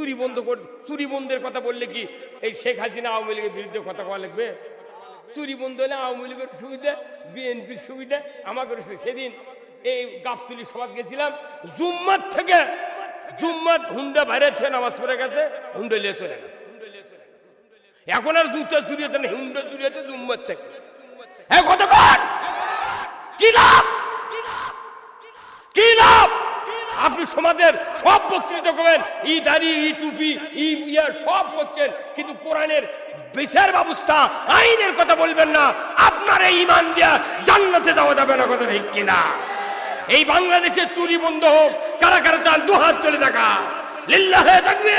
চুরি বন্ধ কর, চুরি বন্ধের কথা বললে কি এই শেখ হাসিনা আওয়ামী লীগের বিরুদ্ধে কথা কওয়া লাগবে? চুরি বন্ধ হলে আওয়ামী লীগের সুবিধা, বিএনপির সুবিধা আমাকে সেদিন এই গাবতুলি সভাত গেছিলাম, জুম্মার থেকে, জুম্মার হুন্ডা বাইরে থেকে নামাজ পড়ে গেছে, হুন্ডা নিয়ে চলে গেছে। এখন আর জুতো চুরি হচ্ছে না, হুন্ডা চুরি হচ্ছে জুম্মার থেকে। হ্যাঁ কত কি লাভ কি লাভ আপনি সমাজের সব বক্তৃতা করবেন। ই দাড়ি, ই টুপি, ই ইয়ার সব করছেন। কিন্তু কোরআনের বিচার ব্যবস্থা, আইনের কথা বলবেন না। আপনার এই ইমান দিয়া জান্নাতে যাওয়া যাবে না কথা ঠিক কিনা? এই বাংলাদেশের চুরি বন্ধ হোক, কারা কারা চান, দু হাত চলে দেখা। লিল্লাহে থাকবে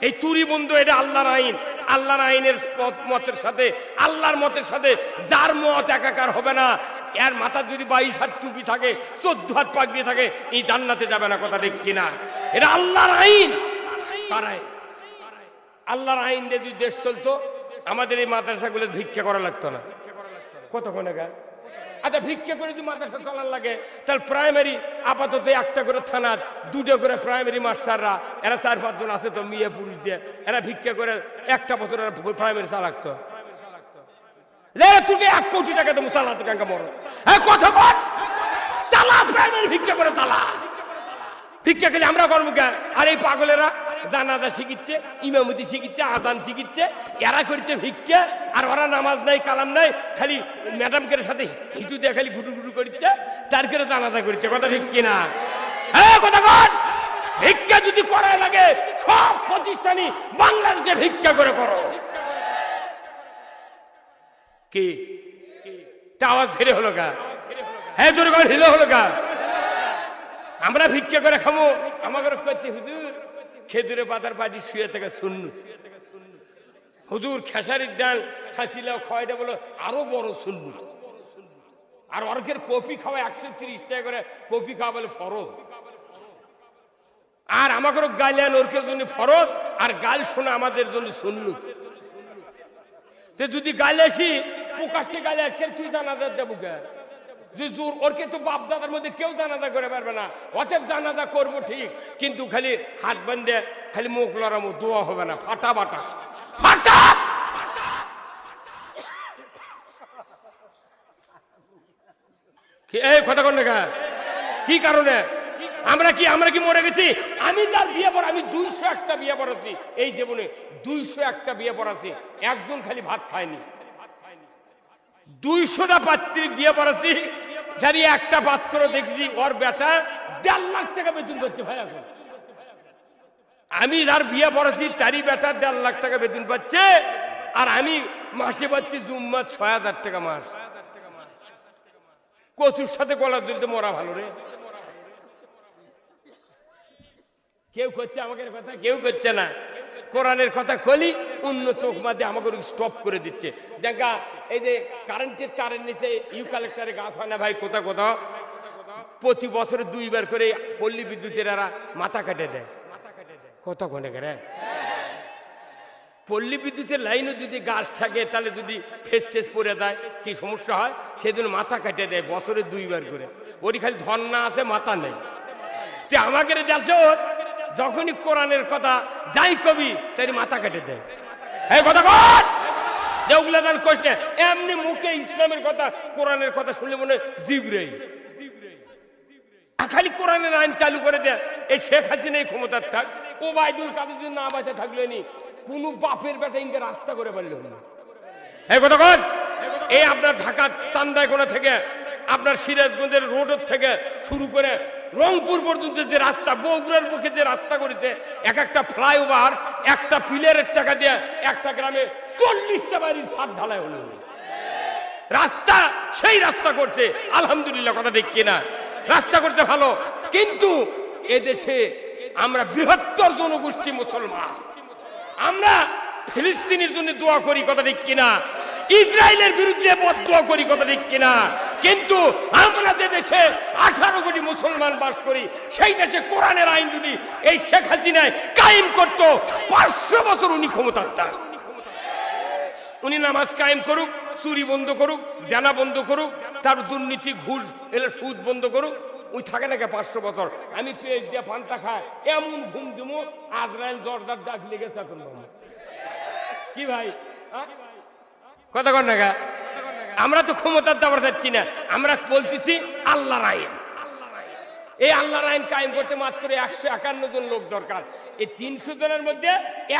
এই চুরি বন্ধু, এটা আল্লাহর আইন। আল্লাহর আইনের মত- মতের সাথে, আল্লাহর মতের সাথে যার মত একাকার হবে না এর মাথার যদি বাইশ হাত টুপি থাকে, চোদ্দ হাত পাক দিয়ে থাকে এই জান্নাতে যাবে না কথা ঠিক কিনা? এটা আল্লাহর আইন। আইন? আল্লাহর আইন দিয়ে যদি দেশ চলতো, আমাদের এই মাদ্রাসাগুলো ভিক্ষা করা লাগতো না। কতক্ষণ গা আচ্ছা ভিক্ষা করে যদি মাদ্রাসা চালান লাগে, তাহলে প্রাইমারি আপাতত একটা করে থানার, দুটো করে প্রাইমারি মাস্টাররা, এরা চার পাঁচজন আছে তো, মেয়ে পুরুষ দিয়ে, এরা ভিক্ষা করে একটা বছর প্রাইমারি চালাকতো। এক টাকা কাঙ্কা মর হ্যাঁ কথা বল। চালা ভিক্ষা করে চালা। ভিক্ষা আমরা করব পাগলেরা শিখিচ্ছে শিখিচ্ছে আদান শিখিচ্ছে, এরা করছে ভিক্ষা, আর ওরা নামাজ নাই, কালাম নাই, খালি ম্যাডামকে সাথে হিটু দিয়ে খালি গুটু গুটু করছে তার করে জানাজা করছে কথা ঠিক কিনা? হ্যাঁ কথা ভিক্ষা যদি করা লাগে, সব প্রতিষ্ঠানই বাংলাদেশে ভিক্ষা করে করো। কি? আওয়াজ ধীরে হলো গা। হ্যাঁ করে ঢিলে হলো গা। আমরা ভিক্ষা করে খামো। আমাকে করছে হুজুর খেজুরে পাতার পাটি শুয়ে থেকে শূন্য হুজুর খেসারির ডাল ছাঁচিলাও খাওয়াইটা বলো আরও বড় শূন্য আর অর্কের কফি খাওয়া একশো তিরিশ টাকা করে কফি খাওয়া বলে ফরজ। আর আমাকে গালিয়ান ওরকের জন্য ফরজ, আর গাল শোনা আমাদের জন্য শূন্য যদি গালে আসি প্রকাশ্যে গালে আজকে তুই জোর ওরকে তো বাপ দাদার মধ্যে কেউ জানাজা করে পারবে না অতএব জানাজা করব ঠিক কিন্তু খালি হাত বান্ধে খালি মুখ লড়ামো দোয়া হবে না ফাটা বাটা ফাটা এই কথা কি কারণে আমরা কি আমরা কি মরে গেছি আমি যার বিয়ে পড়া আমি দুইশো একটা বিয়ে পড়াছি এই জীবনে দুইশো একটা বিয়ে পড়াছি একজন খালি ভাত খায়নি দুইশোটা পাত্রী বিয়ে পড়াছি যারি একটা পাত্র দেখছি, ওর বেটা দেড় লাখ টাকা বেতন করছে ভাই এখন আমি যার বিয়ে পড়াছি তারই বেটা দেড় লাখ টাকা বেতন পাচ্ছে, আর আমি মাসে পাচ্ছি জুম্মা ছয় হাজার টাকা মাস। কচুর সাথে গলা দিতে মরা ভালো রে। কেউ করছে আমাকে কথা, কেউ করছে না। কোরআনের কথা কলি চোখ মাধ্যমে আমাকে স্টপ করে দিচ্ছে। দেখা এই যে কারেন্টের তারের নিচে ইউ কালেক্টারে গাছ হয় না ভাই? কোথাও কোথাও প্রতি বছরে দুইবার করে পল্লী বিদ্যুতের এরা মাথা কাটে দেয়। কত কোনে করে পল্লী বিদ্যুতের লাইনও যদি গাছ থাকে, তাহলে যদি ফেস টেস পরে দেয় কি সমস্যা হয়? সেজন্য মাথা কেটে দেয়, বছরে দুইবার করে। ওরই খালি ধন না আছে, মাথা নেই। আমাকে যখনই কোরআনের কথা, যাই কবি, তাই মাথা কেটে দেয়। এই কথা কর! যেগুলো তার কষ্ট। এমনি মুখে ইসলামের কথা কোরআনের কথা শুনলে মনে আর খালি কোরআনের আইন চালু করে দেয় এই শেখ হাসিনা ক্ষমতার থাক। ও বাইদুল কাদের যদি না বাঁচে থাকল নি কোন বাপের বেটা ইনকে রাস্তা করে পারল না। এই কথা কন এই আপনার ঢাকা চান্দাইকোনা থেকে আপনার সিরাজগঞ্জের রোডের থেকে শুরু করে রংপুর পর্যন্ত যে রাস্তা, বগুড়ার মুখে যে রাস্তা করেছে, এক একটা ফ্লাইওভার, একটা পিলারের টাকা দিয়ে একটা গ্রামে চল্লিশটা বাড়ির ছাদ ঢালাই হলো। রাস্তা, সেই রাস্তা করছে, আলহামদুলিল্লাহ কথা ঠিক কিনা। রাস্তা করতে ভালো, কিন্তু এদেশে আমরা বৃহত্তর জনগোষ্ঠী মুসলমান। আমরা ফিলিস্তিনের জন্য দোয়া করি, কথা ঠিক কিনা। ইসরায়েলের বিরুদ্ধে দোয়া করি, কথা ঠিক কিনা। কিন্তু আমরা যে দেশে আঠারো কোটি মুসলমান বাস করি, সেই দেশে কোরআনের আইন যদি এই শেখ হাসিনায় কায়েম করতো, পাঁচশো বছর উনি ক্ষমতার তার উনি নামাজ কায়েম করুক, চুরি বন্ধ করুক, জানা বন্ধ করুক, তার দুর্নীতি, ঘুষ, এলে সুদ বন্ধ করুক ওই থাকে না কে পাঁচশো বছর আমি পেঁয়াজ দিয়ে পানটা খায় এমন ঘুম দিমু, আজরাইল জর্দার ডাক লেগেছে। কি ভাই? কথা কর না? আমরা তো ক্ষমতার দাবার যাচ্ছি না। আমরা বলতেছি আল্লাহর আইন। এই আল্লাহর আইন কায়েম করতে মাত্র একশো একান্ন জন লোক দরকার। এই তিনশো জনের মধ্যে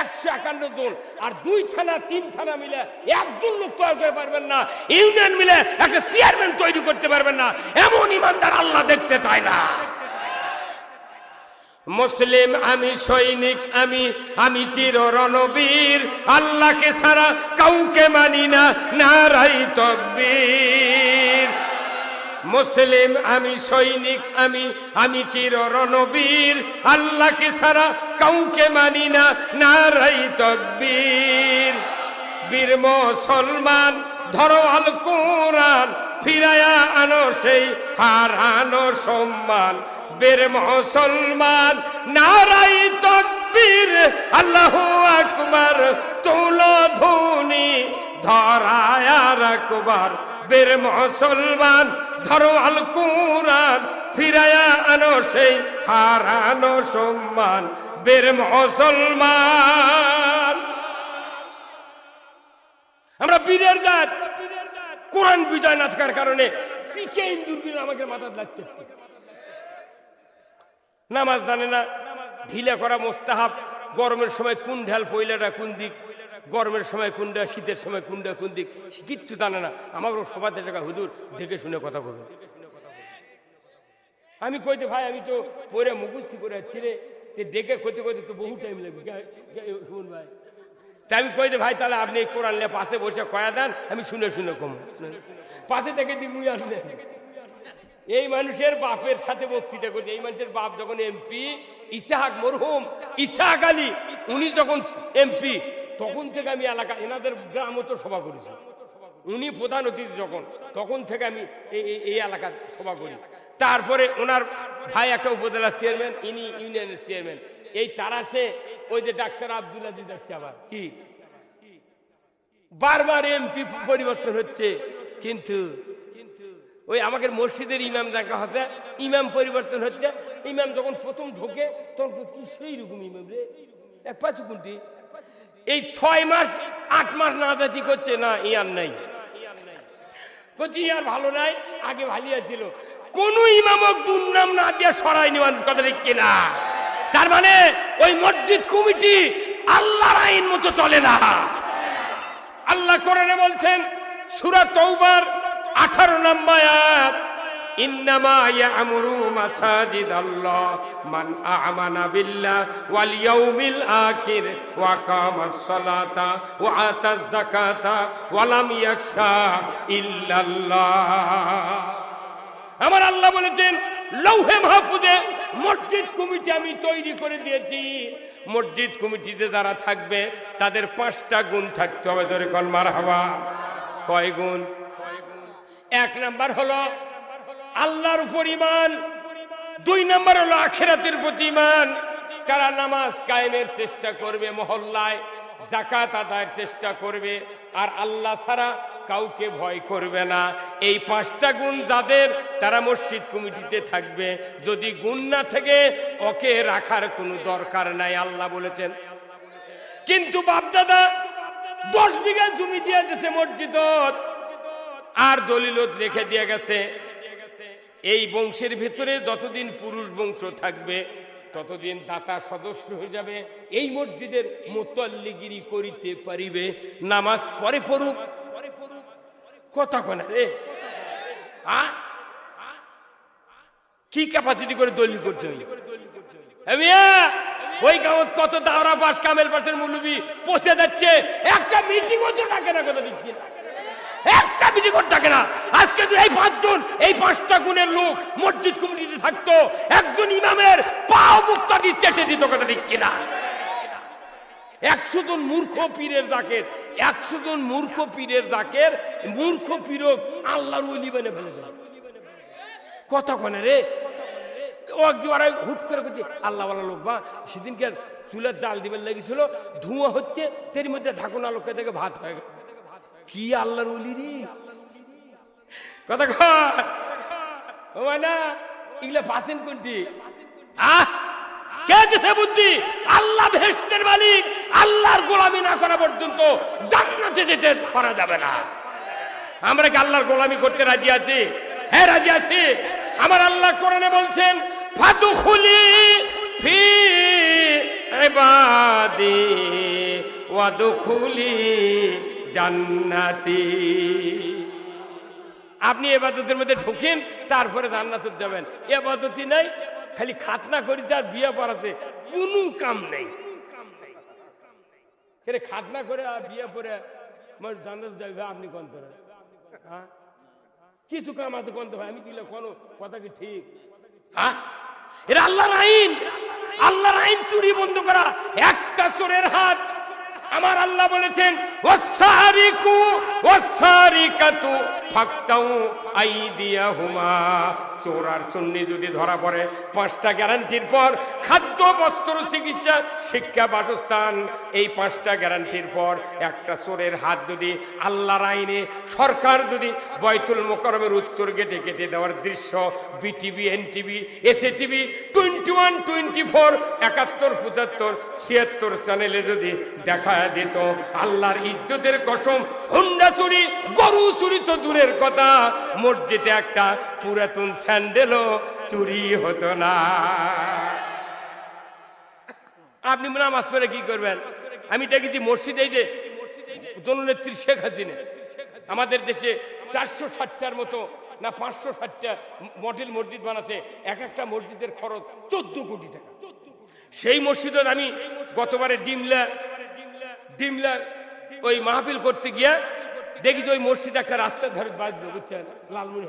একশো একান্ন জন আর দুই থানা, তিন থানা মিলে একজন লোক তৈরি করতে পারবেন না। ইউনিয়ন মিলে একটা চেয়ারম্যান তৈরি করতে পারবেন না। এমন ইমানদার আল্লাহ দেখতে চায় না। মুসলিম, আমি সৈনিক, আমি আমি চির রণবীর আল্লাহকে ছাড়া কাউকে মানি না, নারাই তকবীর। মুসলিম, আমি সৈনিক, আমি আমি চির রণবীর আল্লাহকে ছাড়া কাউকে মানি না, নারাই তকবীর। বীর মুসলমান, ধরো আল কোরআন ফিরায়া আনো সেই হারানো সম্মান। বীর মুসলমান, নারাই তকবীর, আল্লাহ আকবার, তুলো ধুনি, ধরায় রাখবার। বীর মুসলমান ধরো আল কোরআন ফিরায়া আনো সেই হারানো সম্মান। বীর মুসলমান, আমরা বীরের জাত। কোরআন বিজয় না থাকার কারণে শিখে ইন্দুর বীর আমাকে মাথা লাগতে নামাজ জানে না, ঢিলা করা মোস্তাহাব, গরমের সময় কোন ঢাল পয়লাটা কোন দিক, গরমের সময় কোনটা, শীতের সময় কোনটা কোন দিক কিচ্ছু জানে না। আমাকে সবার দেশে হুদুর দেখে শুনে কথা বলুন। আমি কইতে, ভাই, আমি তো পরে মুখস্থি করে যাচ্ছি দেখে কইতে কইতে তো বহু টাইম লাগবে। শুন ভাই। তা আমি কই ভাই, তাহলে আপনি এই কোরআন নিয়ে পাশে বসে কয়া দেন, আমি শুনে শুনে কম। পাশে থেকে দি মুই আসলে এই মানুষের বাপের সাথে বক্তৃতা করছে এই মানুষের বাপ যখন এমপি, ইসাহাক মরহুম, ইসাহাক আলী, উনি যখন এমপি, তখন থেকে আমি এলাকা, এনাদের গ্রামও তো সভা করেছি। উনি প্রধান অতিথি যখন, তখন থেকে আমি এই এলাকা সভা করি। তারপরে ওনার ভাই একটা উপজেলা চেয়ারম্যান ইনি ইউনিয়নের চেয়ারম্যান এই তারাসে ওই যে ডাক্তার আব্দুল আজিজ যাচ্ছে আবার। কি? বারবার এমপি পরিবর্তন হচ্ছে, কিন্তু ওই আমাকে মসজিদের ইমাম দেখা হচ্ছে, ইমাম পরিবর্তন হচ্ছে, ইমাম যখন প্রথম ঢোকে, তখন কি সেই রকম ইমাম রে। এক পাঁচু কোনটি এই ছয় মাস, আট মাস না জাতি করছে না ইয়ার নাই। করছি ইয়ার ভালো নাই, আগে ভালিয়া ছিল। কোন ইমামক দুর্নাম না দিয়ে সরাইনি মানুষ, কথা দেখছে না তার মানে ওই মসজিদ কমিটি আল্লাহর আইন মতো চলে না। আল্লাহ কোরআনে বলছেন, সূরা তৌবার 18 নম্বর আয়াত, ইন্নামা ইয়ামুরু মাসাজিদ আল্লাহ মান আমানা বিল্লাহ ওয়াল ইয়াউমিল আখির ওয়া কামাস সালাতা ওয়া আতাজ যাকাতা ওয়া লাম ইয়াখশা ইল্লাল্লাহ। আমার আল্লাহ বলেছেন লৌহে মাহফুজে মসজিদ কমিটি আমি তৈরি করে দিয়েছি। মসজিদ কমিটিতে যারা থাকবে, তাদের পাঁচটা গুণ থাকতে হবে ধরে কলমার হাওয়া কয় গুণ? এক নাম্বার হলো আল্লাহর উপর ইমান দুই নাম্বার হলো আখেরাতের প্রতি ইমান তারা নামাজ কায়েমের চেষ্টা করবে মহল্লায় জাকাত আদায়ের চেষ্টা করবে। আর আল্লাহ ছাড়া কাউকে ভয় করবে না। এই পাঁচটা গুণ যাদের, তারা মসজিদ কমিটিতে থাকবে। যদি গুণ না থাকে, ওকে রাখার কোনো দরকার নাই, আল্লাহ বলেছেন। কিন্তু বাপদাদা, দশ বিঘা জমি দিয়ে দিয়েছে মসজিদত আর দলিলত রেখে দিয়ে গেছে। এই বংশের ভিতরে যতদিন পুরুষ বংশ থাকবে, ততদিন দাতা সদস্য হয়ে যাবে। এই মসজিদের মোতল্লিগিরি করিতে পারিবে। নামাজ পরে পড়ুক পরে পড়ুক। কথা কনা রে? কি ক্যাপাসিটি করে দলিল করছে ওই? গাঁত কত দাওরা পাস কামেল পাসের মুলুবি পচে যাচ্ছে। একটা মিটিং তো ডাকে না কথা দিচ্ছি একটা মিটিং ডাকে না। আজকে যদি এই পাঁচজন, এই পাঁচটা গুণের লোক মসজিদ কমিটিতে থাকতো, একজন ইমামের পাও মুক্তা দিয়ে চেটে দিত কথা ঠিক কিনা একশো জন মূর্খ পীরের জাকের, একশো জন মূর্খ পীরের জাকের, মূর্খ পীরক আল্লাহর ওলি বানে ফেলে কথা কনে রে? ও একজন হুট করে করছে আল্লাহ বলা লোক বা সেদিনকে চুলের জাল দিবেন লেগেছিল, ধোঁয়া হচ্ছে, তের মধ্যে ঢাকুন আলোকে থেকে ভাত হয়ে গেল কি আল্লাহর ওলি রে? কথা কর না, এগুলো পাচ্ছেন কোনটি? আহ! কে দিছে বুদ্ধি। আল্লাহ ভেস্টের মালিক, আল্লাহর গোলামি না করা পর্যন্ত জান্নাতে যেতে পারা যাবে না। আমরা কি আল্লাহর গোলামি করতে রাজি আছি? হ্যাঁ রাজি আছি। আমার আল্লাহ কোরআনে বলছেন, ফাদুখুলি ফি ইবাদি ওয়াদুখুলি জান্নাতি। আপনি এবাদতের মধ্যে ঢুকেন, তারপরে জান্নাতে যাবেন এবাদতি নাই খালি খাতনা করেছে আর বিয়ে পড়াছে কোনো কাম নেই। খাতনা করে আর বিয়ে পরে মানে আপনি কোন করে হ্যাঁ? কিছু কাম আছে কোন ভাই? আমি দিলে কোনো কথা কি ঠিক? হ্যাঁ? এটা আল্লাহর আইন। আল্লাহর আইন চুরি বন্ধ করা। একটা চোরের হাত আমার আল্লাহ বলেছেন যদি ধরা পড়ে, পাঁচটা গ্যারান্টির পর খাদ্য, বস্ত্র, চিকিৎসা, শিক্ষা, বাসস্থান, এই পাঁচটা গ্যারান্টির পর একটা চোরের হাত যদি আল্লাহর আইনে, সরকার যদি বয়তুল মোকরমের উত্তর গেটে কেটে দেওয়ার দৃশ্য, BTV, NTV SA TV twenty one, twenty four, একাত্তর, পঁচাত্তর, ছিয়াত্তর চ্যানেলে যদি দেখা দিত আল্লাহর ইজ্জতের কসম, হুন্ডা চুরি, গরু চুরি তো দূরের কথা। মসজিদে একটা পুরাতন স্যান্ডেলও চুরি হতো না। আপনি নামাজ পড়ে কি করবেন? আমি দেখেছি মসজিদে যে জননেত্রী শেখ হাসিনা। আমাদের দেশে চারশো ষাটটার মতো না পাঁচশো ষাটটা মডেল মসজিদ বানাচ্ছে এক একটা মসজিদের খরচ চোদ্দ কোটি টাকা। সেই মসজিদত আমি গতবারে ডিমলা ডিমলা ওই মাহফিল করতে গিয়া দেখি যে ওই মসজিদ একটা রাস্তার ধারে বাজলো, বুঝছেন? লালমনি